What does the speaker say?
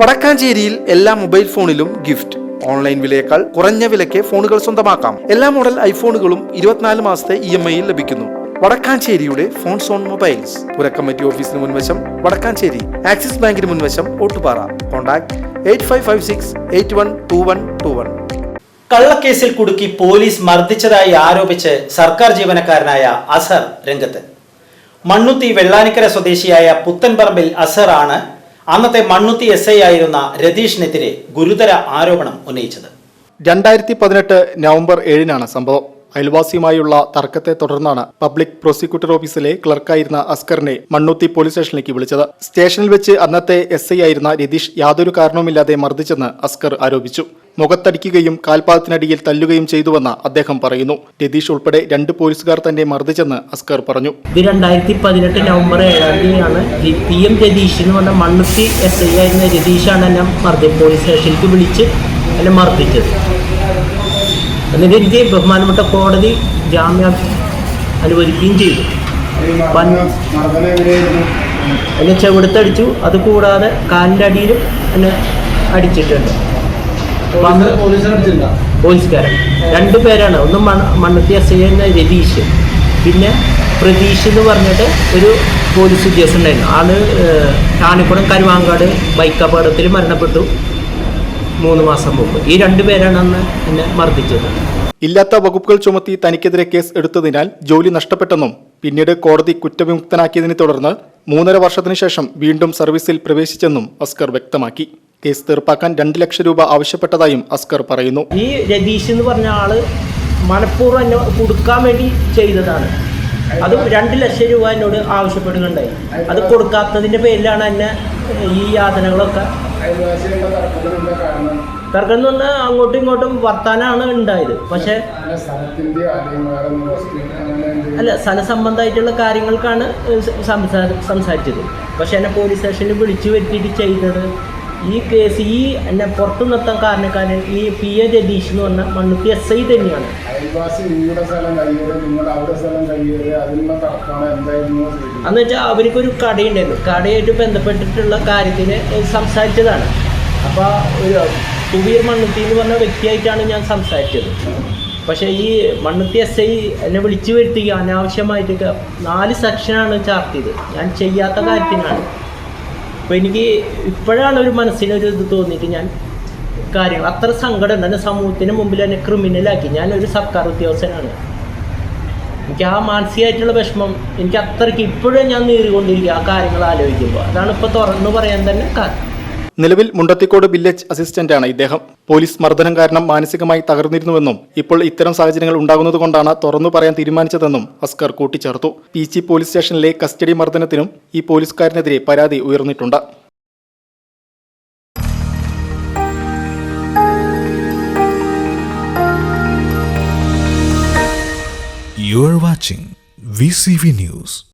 വടക്കാഞ്ചേരിയിൽ എല്ലാ മൊബൈൽ ഫോണിലും gift. Online വിലയേക്കാൾ കുറഞ്ഞ വിലയ്ക്ക് ഫോണുകൾ സ്വന്തമാക്കാം. എല്ലാ മോഡൽ ഐഫോണുകളും ഇരുപത്തിനാല് മാസത്തെ ഇ എം ഐയിൽ ലഭിക്കുന്നു. വടക്കാഞ്ചേരിയുടെ ഫോൺ സോൺ മൊബൈൽസ്. പുരക്കമ്മറ്റി ഓഫീസിന് മുൻവശം വടക്കാഞ്ചേരി. ആക്സിസ് ബാങ്കിന് മുൻവശം Ottupara. Contact eight five five six eight one two one two one. കള്ളക്കേസിൽ കുടുക്കി പോലീസ് മർദ്ദിച്ചതായി ആരോപിച്ച് സർക്കാർ ജീവനക്കാരനായ അസർ രംഗത്ത്. മണ്ണുത്തി വെള്ളാനിക്കര സ്വദേശിയായ പുത്തൻപറമ്പിൽ അസറാണ് അന്നത്തെ മണ്ണുത്തി എസ് ഐ ആയിരുന്ന രതീഷിനെതിരെ ഗുരുതര ആരോപണം ഉന്നയിച്ചത്. രണ്ടായിരത്തി പതിനെട്ട് നവംബർ ഏഴിനാണ് സംഭവം. അയൽവാസിയുമായുള്ള തർക്കത്തെ തുടർന്നാണ് പബ്ലിക് പ്രോസിക്യൂട്ടർ ഓഫീസിലെ ക്ലർക്കായിരുന്ന അസ്കറിനെ മണ്ണുത്തി പോലീസ് സ്റ്റേഷനിലേക്ക് വിളിച്ചത്. സ്റ്റേഷനിൽ വെച്ച് അന്നത്തെ എസ് ഐ ആയിരുന്ന രതീഷ് യാതൊരു കാരണവുമില്ലാതെ മർദ്ദിച്ചെന്ന് അസ്കർ ആരോപിച്ചു. മുഖത്തടിക്കുകയും കാൽപാദത്തിനടിയിൽ തല്ലുകയും ചെയ്തുവെന്ന് അദ്ദേഹം പറയുന്നു. രതീഷ് ഉൾപ്പെടെ രണ്ട് പോലീസുകാർ തന്നെ മർദ്ദിച്ചെന്ന് അസ്കർ പറഞ്ഞു. ഇത് രണ്ടായിരത്തി പതിനെട്ട് നവംബർ ഏഴാം തീയതിയാണ്. പി എം രതീഷ് എന്ന് പറഞ്ഞ മണ്ണുത്തി എസ് ഐ ആയിരുന്ന രതീഷാണ് എന്നെ മർദ്ദി പോലീസ് സ്റ്റേഷനിലേക്ക് വിളിച്ച് എന്നെ മർദ്ദിച്ചത്. എന്നിട്ട് എനിക്ക് ബഹുമാനപ്പെട്ട കോടതി ജാമ്യം അനുവദിക്കുകയും ചെയ്തു. എന്നെ ചെവിടുത്തടിച്ചു അത് കൂടാതെ കാലിന്റെ അടിയിലും എന്നെ അടിച്ചിട്ടുണ്ട്. പോലീസുകാരൻ. രണ്ടു പേരാണ്. ഒന്ന് മണ്ണ മണ്ണത്തി എസ് ഐ എന്ന രതീഷ്. പിന്നെ പ്രതീഷ് എന്ന് പറഞ്ഞിട്ട് ഒരു പോലീസ് ഉദ്യോഗസ്ഥൻ ഉണ്ടായിരുന്നു. ആൾ കാണിക്കുടം കരുവാങ്കാട് ബൈക്ക് അപകടത്തിൽ മരണപ്പെട്ടു. മൂന്ന് മാസം മുമ്പ്. ഈ രണ്ടു പേരാണ് അന്ന് എന്നെ മർദ്ദിച്ചത്. ഇല്ലാത്ത വകുപ്പുകൾ ചുമത്തി തനിക്കെതിരെ കേസ് എടുത്തതിനാൽ ജോലി നഷ്ടപ്പെട്ടെന്നും പിന്നീട് കോടതി കുറ്റവിമുക്തനാക്കിയതിനെ തുടർന്ന് മൂന്നര വർഷത്തിനു ശേഷം വീണ്ടും സർവീസിൽ പ്രവേശിച്ചെന്നും അസ്കർ വ്യക്തമാക്കി. കേസ് തീർപ്പാക്കാൻ രണ്ട് ലക്ഷം രൂപ ആവശ്യപ്പെട്ടതായും അസ്കർ പറയുന്നു. ഈ രതീഷ് എന്ന് പറഞ്ഞ ആൾ മനഃപൂർവം എന്നെ കൊടുക്കാൻ വേണ്ടി ചെയ്തതാണ്. അതും രണ്ട് ലക്ഷം രൂപ എന്നോട് ആവശ്യപ്പെടുകയുണ്ടായി. അത് കൊടുക്കാത്തതിന്റെ പേരിലാണ് എന്നെ ഈ യാതനകളൊക്കെ തർക്കം എന്ന് പറഞ്ഞാൽ അങ്ങോട്ടും ഇങ്ങോട്ടും വർത്താനാണ് ഉണ്ടായത്. പക്ഷേ അല്ല സ്ഥല സംബന്ധമായിട്ടുള്ള കാര്യങ്ങൾക്കാണ് സംസാരിച്ചത്. പക്ഷെ എന്നെ പോലീസ് സ്റ്റേഷനിൽ വിളിച്ചു വരുത്തിയിട്ട് ചെയ്തത് ഈ കേസ് ഈ എന്നെ പുറത്തു നിർത്താൻ കാരണക്കാരൻ ഈ പി എ ജഗദീഷ് എന്ന് പറഞ്ഞ മണ്ണുത്തി എസ് ഐ തന്നെയാണ്. അയൽവാസി നിങ്ങളുടെ സ്ഥലം അവിടെ സ്ഥലം കയ്യേറി അതിനുള്ള തർക്കമാണ് എന്തായിരുന്നു എന്ന് വെച്ചാൽ അവർക്കൊരു കടയുണ്ടായിരുന്നു. കടയായിട്ട് ബന്ധപ്പെട്ടിട്ടുള്ള കാര്യത്തിന് സംസാരിച്ചതാണ്. അപ്പോൾ ഒരു പുതിയ മണ്ണുത്തി എന്ന് പറഞ്ഞ വ്യക്തിയായിട്ടാണ് ഞാൻ സംസാരിച്ചത്. പക്ഷേ ഈ മണ്ണുത്തി എസ് ഐ എന്നെ വിളിച്ചു വരുത്തുക അനാവശ്യമായിട്ട് നാല് സെക്ഷനാണ് ചാർത്തിയത്. ഞാൻ ചെയ്യാത്ത കാര്യത്തിനാണ്. അപ്പോൾ എനിക്ക് ഇപ്പോഴാണ് ഒരു മനസ്സിനൊരു ഇത് തോന്നിയിട്ട് ഞാൻ കാര്യങ്ങൾ അത്ര സങ്കടം തന്നെ സമൂഹത്തിന് മുമ്പിൽ എന്നെ ക്രിമിനലാക്കി ഞാനൊരു സർക്കാർ ഉദ്യോഗസ്ഥനാണ്. എനിക്ക് ആ മാനസികമായിട്ടുള്ള വിഷമം എനിക്ക് അത്രയ്ക്ക് ഇപ്പോഴും ഞാൻ നേരിക്കൊണ്ടിരിക്കുക ആ കാര്യങ്ങൾ ആലോചിക്കുമ്പോൾ. അതാണ് ഇപ്പോൾ തുറന്നു പറയാൻ തന്നെ കാരണം. നിലവിൽ മുണ്ടത്തിക്കോട് വില്ലേജ് അസിസ്റ്റന്റാണ് ഇദ്ദേഹം. പോലീസ് മർദ്ദനം കാരണം മാനസികമായി തകർന്നിരുന്നുവെന്നും ഇപ്പോൾ ഇത്തരം സാഹചര്യങ്ങൾ ഉണ്ടാകുന്നതുകൊണ്ടാണ് തുറന്നു പറയാൻ തീരുമാനിച്ചതെന്നും അസ്കർ കൂട്ടിച്ചേർത്തു. പി ജി പോലീസ് സ്റ്റേഷനിലെ കസ്റ്റഡി മർദ്ദനത്തിനും ഈ പോലീസുകാരനെതിരെ പരാതി ഉയർന്നിട്ടുണ്ട്. You are watching VCV News.